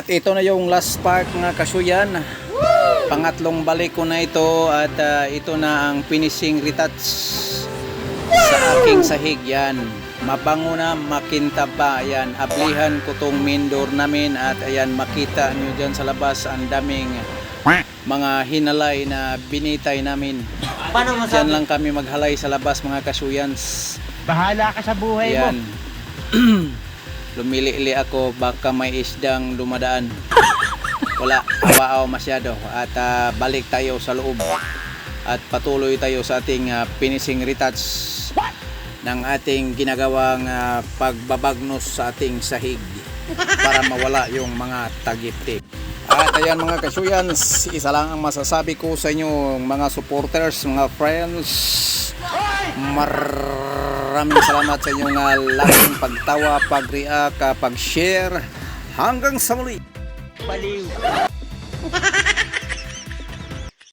At ito na yung last part mga kasuyan. Pangatlong balik ko na ito at ah, ito na ang finishing retouch sa aking sahig yan. Mabango na, makintab pa. Ayan, ablihan ko tong main door namin at ayan, makita nyo dyan sa labas ang daming mga hinalay na binitay namin. Paano mo Diyan lang kami maghalay sa labas mga kasuyans. Bahala ka sa buhay Ayan. mo. Lumili-ili ako baka may isdang dumadaan. Wala, awaaw masyado. At ah, balik tayo sa loob. At patuloy tayo sa ating ah, finishing retouch ng ating ginagawang ah, pagbabagnos sa ating sahig para mawala yung mga tagip-tip. At ayan mga kasuyans, isa lang ang masasabi ko sa inyo mga supporters, mga friends. Maraming salamat sa inyong uh, laking pagtawa, pag-react, ah, pag-share. Hanggang sa muli. Baliw.